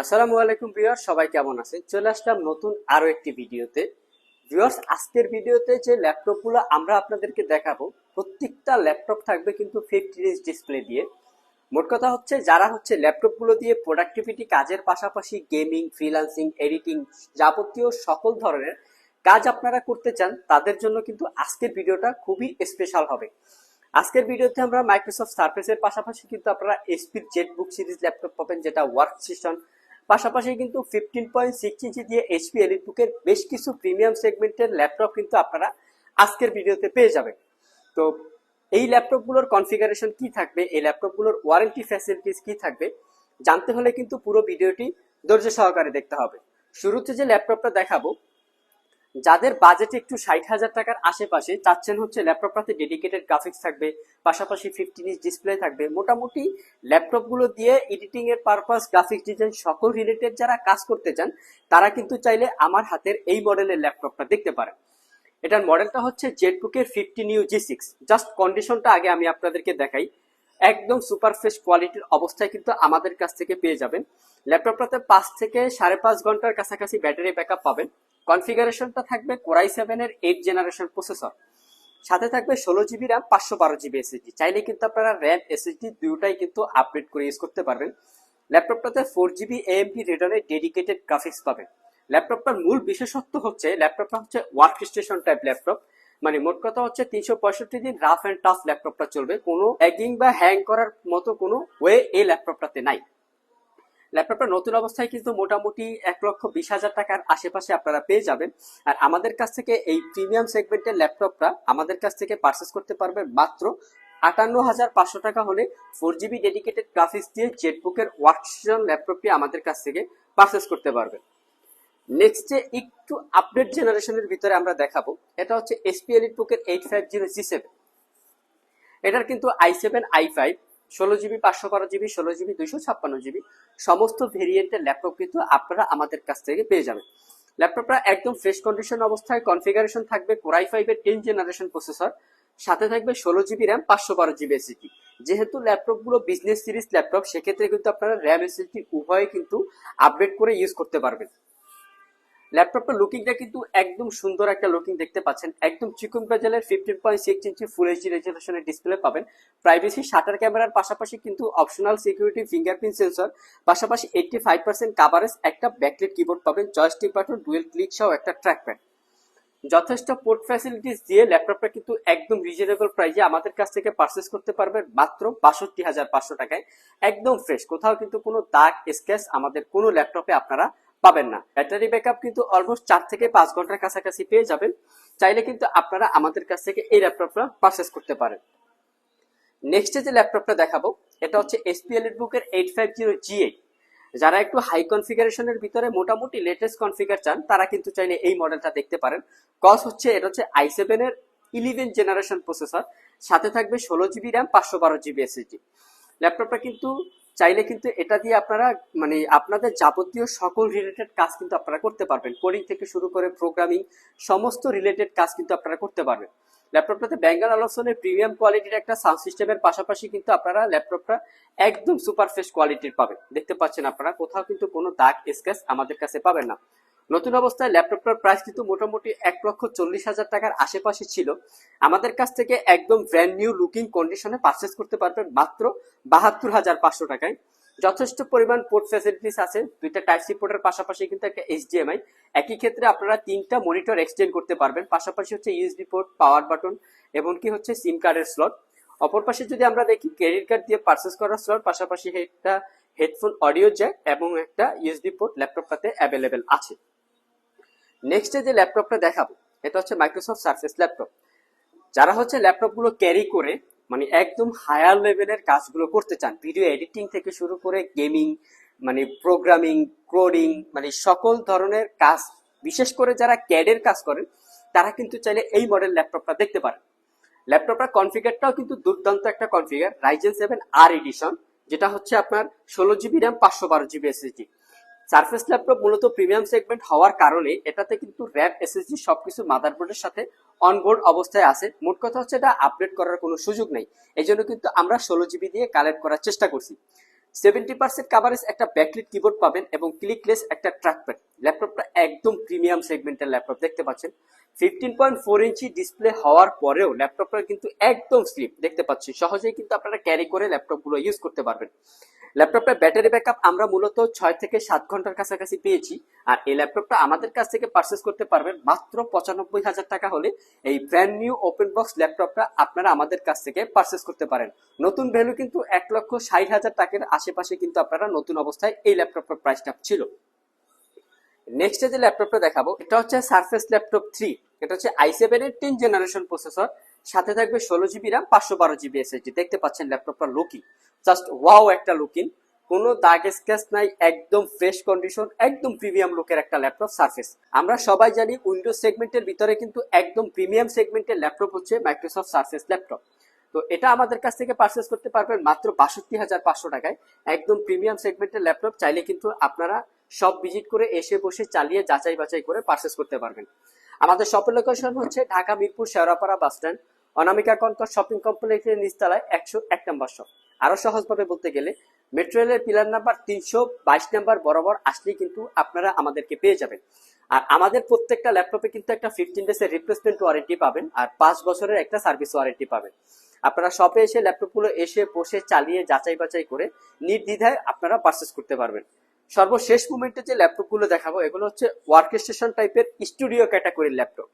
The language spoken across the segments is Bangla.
আসসালামু আলাইকুম ভিউয়ার সবাই কেমন আছেন? চলে আসলাম নতুন আরও একটি ভিডিওতে। ভিউয়ার্স, আজকের ভিডিওতে যে ল্যাপটপগুলো আমরা আপনাদেরকে দেখাবো, প্রত্যেকটা ল্যাপটপ থাকবে কিন্তু ফিফটি ইঞ্চ ডিসপ্লে দিয়ে। মোট কথা হচ্ছে, যারা হচ্ছে ল্যাপটপগুলো দিয়ে প্রোডাক্টিভিটি কাজের পাশাপাশি গেমিং ফ্রিল্যান্সিং এডিটিং যাবতীয় সকল ধরনের কাজ আপনারা করতে চান, তাদের জন্য কিন্তু আজকের ভিডিওটা খুবই স্পেশাল হবে। আজকের ভিডিওতে আমরা মাইক্রোসফট সার্ফেসের পাশাপাশি কিন্তু আপনারা এসপির জেটবুক সিরিজ ল্যাপটপ পাবেন, যেটা ওয়ার্ক স্টেশন পাশাপাশি কিন্তু ফিফটিন পয়েন্ট সিক্স ইঞ্চি দিয়ে এইচপি এলিট বুকের বেশ কিছু প্রিমিয়াম সেগমেন্টের ল্যাপটপ কিন্তু আপনারা আজকের ভিডিওতে পেয়ে যাবেন। তো এই ল্যাপটপগুলোর কনফিগারেশন কি থাকবে? এই ল্যাপটপগুলোর ওয়ারেন্টি ফ্যাসিলিটিস কি থাকবে? জানতে হলে কিন্তু পুরো ভিডিওটি ধৈর্য সহকারে দেখতে হবে। শুরুতে যে ল্যাপটপটা দেখাবো যাদের বাজেট একটু ষাট হাজার টাকার আশেপাশে চাচ্ছেন হচ্ছে ল্যাপটপটাতে ডেডিকেটেড গ্রাফিক্স থাকবে, পাশাপাশি ফিফটিন ইঞ্চ ডিসপ্লে থাকবে। মোটামুটি ল্যাপটপগুলো দিয়ে এডিটিং এর পারপাস গ্রাফিক্স ডিজাইন সকল রিলেটেড যারা কাজ করতে চান, তারা কিন্তু চাইলে আমার হাতের এই মডেলের ল্যাপটপটা দেখতে পারেন। এটার মডেলটা হচ্ছে জেটবুকের fifteen U G six just কন্ডিশনটা আগে আমি আপনাদেরকে দেখাই। একদম সুপার ফ্রেশ কোয়ালিটির অবস্থায় কিন্তু আমাদের কাছ থেকে পেয়ে যাবেন। ল্যাপটপটাতে পাঁচ থেকে সাড়ে পাঁচ ঘণ্টার কাছাকাছি ব্যাটারি ব্যাকআপ পাবেন। কনফিগারেশনটা থাকবে কোরাই সেভেনের এইট জেনারেশন প্রসেসর সাথে থাকবে ষোলো জিবি র্যাম পাঁচশো বারো জিবি এসএসডি চাইলে কিন্তু আপনারা র্যাম এসএসডি দুটাই কিন্তু আপডেট করে ইউজ করতে পারবেন। ল্যাপটপটাতে ফোর জিবি এএমডি রেডনের ডেডিকেটেড গ্রাফিক্স পাবেন। ল্যাপটপটার মূল বিশেষত্ব হচ্ছে, ল্যাপটপটা হচ্ছে ওয়ার্ক স্টেশন টাইপ ল্যাপটপ। মানে মোট কথা হচ্ছে তিনশো পঁয়ষট্টি দিন রাফ অ্যান্ড টাফ ল্যাপটপটা চলবে। কোনো হ্যাগিং বা হ্যাং করার মতো কোনো ওয়ে এই ল্যাপটপটাতে নাই। ল্যাপটপটা নতুন অবস্থায় কিন্তু মোটামুটি এক লক্ষ বিশ হাজার টাকার আশেপাশে আপনারা পেয়ে যাবেন। আর আমাদের কাছ থেকে এই প্রিমিয়াম সেগমেন্টের ল্যাপটপটা আমাদের কাছ থেকে পারচেস করতে পারবেন মাত্র আটান্ন হাজার পাঁচশো টাকা হলে ফোর জিবি ডেডিকেটেড গ্রাফিক্স দিয়ে জেটবুকের ওয়ার্কস্টেশন ল্যাপটপটি আমাদের কাছ থেকে পারচেস করতে পারবেন। নেক্সটে একটু আপডেট জেনারেশনের ভিতরে আমরা দেখাবো। এটা হচ্ছে এসপি এলিট বুকের eight five zero G seven এটার কিন্তু আই সেভেন আই ফাইভ ষোলো জিবি, পাঁচশো বারো জিবি, ষোলো জিবি, দুইশো ছাপ্পান্ন জিবি, সমস্ত ভেরিয়েন্টের ল্যাপটপ কিন্তু আপনারা আমাদের কাছ থেকে পেয়ে যাবেন। ল্যাপটপটা একদম ফ্রেশ কন্ডিশন অবস্থায় কনফিগারেশন থাকবে কোরাই ফাইভের টেন জেনারেশন প্রসেসর সাথে থাকবে ষোলো জিবি র্যাম পাঁচশো বারো জিবি এসএসডি যেহেতু ল্যাপটপগুলো বিজনেস সিরিজ ল্যাপটপ সেক্ষেত্রে কিন্তু আপনারা র্যাম এসএসডি উভয়ে কিন্তু আপডেট করে ইউজ করতে পারবেন। ল্যাপটপটার লুকিংটা কিন্তু একদম সুন্দর একটা লুকিং দেখতে পাচ্ছেন। একদম চিকুন পেজেলের fifteen point six inch full HD রেজলিউশনের display পাবেন। প্রাইভেসি শাটার ক্যামেরার পাশাপাশি কিন্তু অপশনাল সিকিউরিটি ফিঙ্গারপ্রিন্ট সেন্সর পাশাপাশি এইটটি ফাইভ পার্সেন্ট কাভারেজ একটা ব্যাকলেট কিবোর্ড পাবেন জয়স্টিক বাটন ডুয়েল ক্লিক সহ একটা ট্র্যাকপ্যাড যথেষ্ট পোর্ট ফ্যাসিলিটিস দিয়ে ল্যাপটপটা কিন্তু একদম রিজনেবল প্রাইসে আমাদের কাছ থেকে পারচেস করতে পারবেন মাত্র বাষট্টি হাজার পাঁচশো টাকায়। একদম ফ্রেশ কোথাও কিন্তু কোনো দাগ স্ক্যাচ আমাদের কোনো ল্যাপটপে আপনারা পাবেন না। ব্যাটারি ব্যাকআপ কিন্তু অলমোস্ট চার থেকে পাঁচ ঘণ্টার কাছাকাছি পেয়ে যাবেন। চাইলে কিন্তু আপনারা আমাদের কাছ থেকে এই ল্যাপটপটা পারচেস করতে পারেন। নেক্সটে যে ল্যাপটপটা দেখাবো, এটা হচ্ছে এসপি এলিট বুকের eight five zero G eight যারা একটু হাই কনফিগারেশনের ভিতরে মোটামুটি লেটেস্ট কনফিগার চান, তারা কিন্তু চাইলে এই মডেলটা দেখতে পারেন। কস হচ্ছে, এটা হচ্ছে আই সেভেনের ইলেভেন জেনারেশন প্রসেসর সাথে থাকবে ষোলো জিবি র্যাম পাঁচশো বারো জিবি এসএসডি ল্যাপটপটা কিন্তু চাইলে কিন্তু এটা দিয়ে আপনারা মানে আপনাদের যাবতীয় সকল রিলেটেড কাজ কিন্তু আপনারা করতে পারবেন। কোডিং থেকে শুরু করে প্রোগ্রামিং সমস্ত রিলেটেড কাজ কিন্তু আপনারা করতে পারবেন। ল্যাপটপটাতে ব্যাঙ্গাল আলোসনের প্রিমিয়াম কোয়ালিটির একটা সাউন্ড সিস্টেমের পাশাপাশি কিন্তু আপনারা ল্যাপটপটা একদম সুপারফেস কোয়ালিটির পাবেন। দেখতে পাচ্ছেন আপনারা, কোথাও কিন্তু কোনো দাগ স্ক্যাচ আমাদের কাছে পাবেন না। নতুন অবস্থায় ল্যাপটপটার প্রাইস কিন্তু মোটামুটি এক লক্ষ চল্লিশ হাজার টাকার আশেপাশে ছিল। আমাদের কাছ থেকে একদম ব্র্যান্ড নিউ লুকিং কন্ডিশনে পারচেস করতে পারবেন মাত্র বাহাত্তর হাজার পাঁচশো টাকায়। যথেষ্ট পরিমাণ পোর্ট ফ্যাসিলিটিস আছে, দুইটা টাইপ সি পোর্টের পাশাপাশি কিন্তু একটা এইচডিএমআই একই ক্ষেত্রে আপনারা তিনটা মনিটর এক্সটেন্ড করতে পারবেন, পাশাপাশি হচ্ছে ইউএসবি পোর্ট পাওয়ার বাটন এবং কি হচ্ছে সিম কার্ডের স্লট অপর পাশে যদি আমরা দেখি ক্রেডিট কার্ড দিয়ে পারচেস করার স্লট পাশাপাশি একটা হেডফোন অডিও জ্যাক এবং একটা ইউএসবি পোর্ট ল্যাপটপটাতে অ্যাভেলেবেল আছে। নেক্সটে যে ল্যাপটপটা দেখাবো, এটা হচ্ছে মাইক্রোসফট সার্ফেস ল্যাপটপ। যারা হচ্ছে ল্যাপটপগুলো ক্যারি করে মানে একদম হায়ার লেভেলের কাজগুলো করতে চান ভিডিও এডিটিং থেকে শুরু করে গেমিং মানে প্রোগ্রামিং কোডিং মানে সকল ধরনের কাজ, বিশেষ করে যারা ক্যাডের কাজ করেন, তারা কিন্তু চাইলে এই মডেল ল্যাপটপটা দেখতে পারেন। ল্যাপটপটার কনফিগারটাও কিন্তু দুর্দান্ত একটা config Ryzen seven R edition যেটা হচ্ছে আপনার ষোলো জিবি র্যাম পাঁচশো বারো জিবি এসএসডি সারফেস ল্যাপটপ মূলত প্রিমিয়াম সেগমেন্ট হওয়ার কারণে এটাতে কিন্তু র্যাম এসএসডি সবকিছু মাদারবোর্ডের সাথে অনবোর্ড অবস্থায় আছে। মোট কথা হচ্ছে এটা আপডেট করার কোনো সুযোগ নেই। এই জন্য কিন্তু আমরা ষোলো জিবি দিয়ে কালেক্ট করার চেষ্টা করছি। সেভেন্টি পার্সেন্ট কাভারেজ একটা ব্যাকলিট কিবোর্ড পাবেন এবং ক্লিকলেস একটা ট্র্যাকপ্যাড ল্যাপটপটা একদম প্রিমিয়াম সেগমেন্টের ল্যাপটপ, দেখতে পাচ্ছেন? Fifteen point four inch display হওয়ার পরেও ল্যাপটপটা কিন্তু একদম স্লিপ দেখতে পাচ্ছি সহজেই কিন্তু আপনারা ক্যারি করে ল্যাপটপগুলো ইউজ করতে পারবেন। ল্যাপটপের ব্যাটারি ব্যাকআপ আমরা মূলত ছয় থেকে সাত ঘণ্টার কাছাকাছি পেয়েছি, আর এই ল্যাপটপটা আমাদের কাছ থেকে পারচেস করতে পারবেন মাত্র পঁচানব্বই হাজার টাকা হলে এই ব্র্যান্ড নিউ ওপেন বক্স ল্যাপটপটা আপনারা আমাদের কাছ থেকে পারচেস করতে পারেন। নতুন ভ্যালু কিন্তু এক লক্ষ ষাট হাজার টাকার আশেপাশে কিন্তু আপনারা নতুন অবস্থায় এই ল্যাপটপটার প্রাইসটা ছিল। নেক্সট যে ল্যাপটপটা দেখাবো, এটা হচ্ছে সারফেস ল্যাপটপ থ্রি এটা হচ্ছে আই সেভেন এর টেন জেনারেশন প্রসেসর সাথে থাকবে ষোলো জিবি র্যাম পাঁচশো বারো জিবি এসএসডি দেখতে পাচ্ছেন ল্যাপটপটা লুকিং জাস্ট ওয়াও একটা লুকিং কোনো দাগ স্ক্যাচ নাই, একদম ফ্রেশ কন্ডিশন একদম প্রিমিয়াম লুকের একটা ল্যাপটপ সারফেস আমরা সবাই জানি উইন্ডোজ সেগমেন্টের ভিতরে কিন্তু একদম প্রিমিয়াম সেগমেন্টের ল্যাপটপ হচ্ছে মাইক্রোসফট সারফেস ল্যাপটপ। তো এটা আমাদের কাছ থেকে পারচেস করতে পারবেন মাত্র বাষট্টি হাজার পাঁচশো টাকায়। একদম প্রিমিয়াম সেগমেন্টের ল্যাপটপ চাইলে কিন্তু আপনারা সব ভিজিট করে এসে বসে চালিয়ে যাচাই বাছাই করে পারচেস করতে পারবেন। আমাদের শপের লোকেশন হচ্ছে Dhaka Mirpur Shewrapara bus stand Anamika Concord shopping কমপ্লেক্সের নিচতলায় একশো এক নম্বর শপ আরও সহজভাবে বলতে গেলে মেট্রো রেলের পিলার নাম্বার তিনশো বাইশ নাম্বার বরাবর আসলেই কিন্তু আপনারা আমাদেরকে পেয়ে যাবেন। আর আমাদের প্রত্যেকটা ল্যাপটপে কিন্তু একটা ফিফটিন ডেজের রিপ্লেসমেন্ট ওয়ারেন্টি পাবেন আর পাঁচ বছরের একটা সার্ভিস ওয়ারেন্টি পাবেন। আপনারা শপে এসে ল্যাপটপগুলো এসে বসে চালিয়ে যাচাই বাছাই করে নির্দ্বিধায় আপনারা পারচেস করতে পারবেন। সর্বশেষ মুমেন্টে যে ল্যাপটপগুলো দেখাবো, এগুলো হচ্ছে ওয়ার্ক স্টেশন টাইপের স্টুডিও ক্যাটাগরির ল্যাপটপ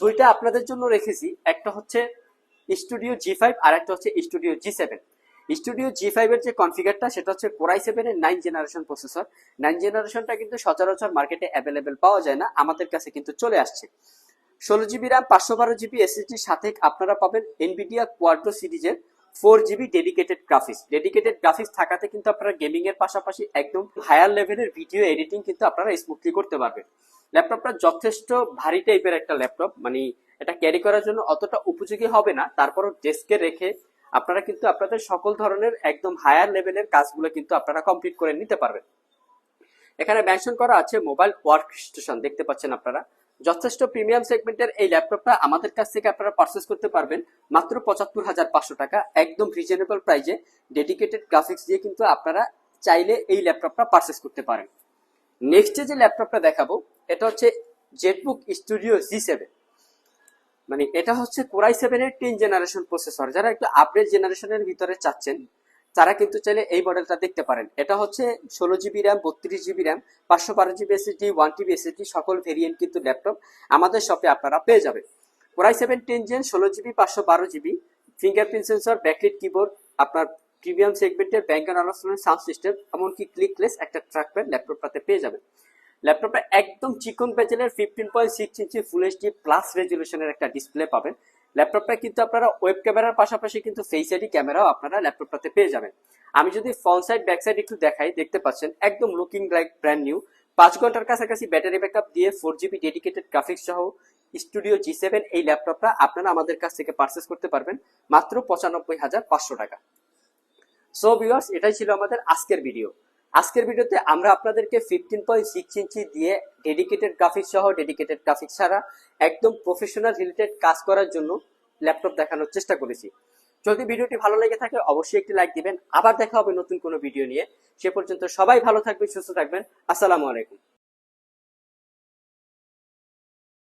দুইটা আপনাদের জন্য রেখেছি, একটা হচ্ছে স্টুডিও জি ফাইভ আর একটা হচ্ছে studio G seven studio G five এর যে কনফিগারটা সেটা হচ্ছে কোরাই সেভেন এর নাইন জেনারেশন প্রসেসর নাইন জেনারেশনটা কিন্তু সচরাচর মার্কেটে অ্যাভেলেবেল পাওয়া যায় না, আমাদের কাছে কিন্তু চলে আসছে। ষোলো জিবি র্যাম পাঁচশো বারো জিবি এসএসডির সাথে আপনারা পাবেন এনভিডিয়া কোয়াড্রো সিরিজের four GB dedicated graphics dedicated graphics থাকাতে কিন্তু আপনারা গেমিং এর পাশাপাশি একদম হায়ার লেভেলের ভিডিও এডিটিং কিন্তু আপনারা স্মুথলি করতে পারবেন। ল্যাপটপটা যথেষ্ট ভারী টাইপের একটা ল্যাপটপ মানে এটা ক্যারি করার জন্য অতটা উপযোগী হবে না। তারপরও ডেস্কে রেখে আপনারা কিন্তু আপনাদের সকল ধরনের একদম হায়ার লেভেলের কাজগুলো কিন্তু আপনারা কমপ্লিট করে নিতে পারবেন। এখানে মেনশন করা আছে মোবাইল ওয়ার্ক স্টেশন দেখতে পাচ্ছেন আপনারা। যথেষ্ট প্রিমিয়াম সেগমেন্টের এই ল্যাপটপটা আমাদের কাছ থেকে আপনারা পারচেস করতে পারবেন। মাত্র পঁচাত্তর হাজার পাঁচশো টাকা। একদম রিজনেবল প্রাইজে ডেডিকেটেড গ্রাফিক্স দিয়ে কিন্তু আপনারা চাইলে এই ল্যাপটপটা পারচেস করতে পারেন। নেক্সট যে ল্যাপটপটা দেখাবো, এটা হচ্ছে জেটবুক স্টুডিও জি সেভেন মানে এটা হচ্ছে কোরাই সেভেনের টেন জেনারেশন প্রসেসর যারা একটু আপডেট জেনারেশনের ভিতরে চাচ্ছেন তারা কিন্তু চাইলে এই মডেলটা দেখতে পারেন। এটা হচ্ছে ষোলো জিবি র্যাম, বত্রিশ জিবি র্যাম, পাঁচশো বারো GB SSD, one TB SSD সকল ভেরিয়েন্ট কিন্তু ল্যাপটপ আমাদের শপে আপনারা পেয়ে যাবেন। Core i seven ten gen ষোলো জিবি, পাঁচশো বারো GB fingerprint sensor backlit keyboard আপনার প্রিমিয়াম সেগমেন্টের ব্যাংক অ্যান্ড সাউন্ড সিস্টেম এমনকি ক্লিকলেস একটা ট্র্যাকপ্যাড ল্যাপটপটাতে পেয়ে যাবেন। ল্যাপটপটা একদম চিকন প্যাচেলের fifteen point six inch full HD plus রেজুলেশনের একটা ডিসপ্লে পাবেন। ল্যাপটপটা কিন্তু আপনারা ওয়েব ক্যামেরার পাশাপাশি কিন্তু ফেস আইডি ক্যামেরাও আপনারা ল্যাপটপটাতে পেয়ে যাবেন। আমি যদি ফ্রন্ট সাইড ব্যাক সাইড একটু দেখাই, দেখতে পাচ্ছেন, একদম লুকিং লাইক ব্র্যান্ড নিউ পাঁচ ঘণ্টার কাছাকাছি ব্যাটারি ব্যাকআপ দিয়ে ফোর জিবি ডেডিকেটেড গ্রাফিক্স সহ স্টুডিও জি সেভেন এই ল্যাপটপটা আপনারা আমাদের কাছ থেকে পারচেস করতে পারবেন, মাত্র পঁচানব্বই হাজার পাঁচশো টাকা। সো ভিউয়ার্স এটাই ছিল আমাদের আজকের ভিডিও আজকের ভিডিওতে আমরা আপনাদেরকে ফিফটিন পয়েন্ট সিক্স ইঞ্চি দিয়ে ডেডিকেটেড গ্রাফিক্স সহ ডেডিকেটেড গ্রাফিক্স ছাড়া একদম প্রফেশনাল রিলেটেড কাজ করার জন্য ল্যাপটপ দেখানোর চেষ্টা করেছি। যদি ভিডিওটি ভালো লেগে থাকে, অবশ্যই একটি লাইক দিবেন। আবার দেখা হবে নতুন কোনো ভিডিও নিয়ে। সে পর্যন্ত সবাই ভালো থাকবেন, সুস্থ থাকবেন। আসসালামু আলাইকুম।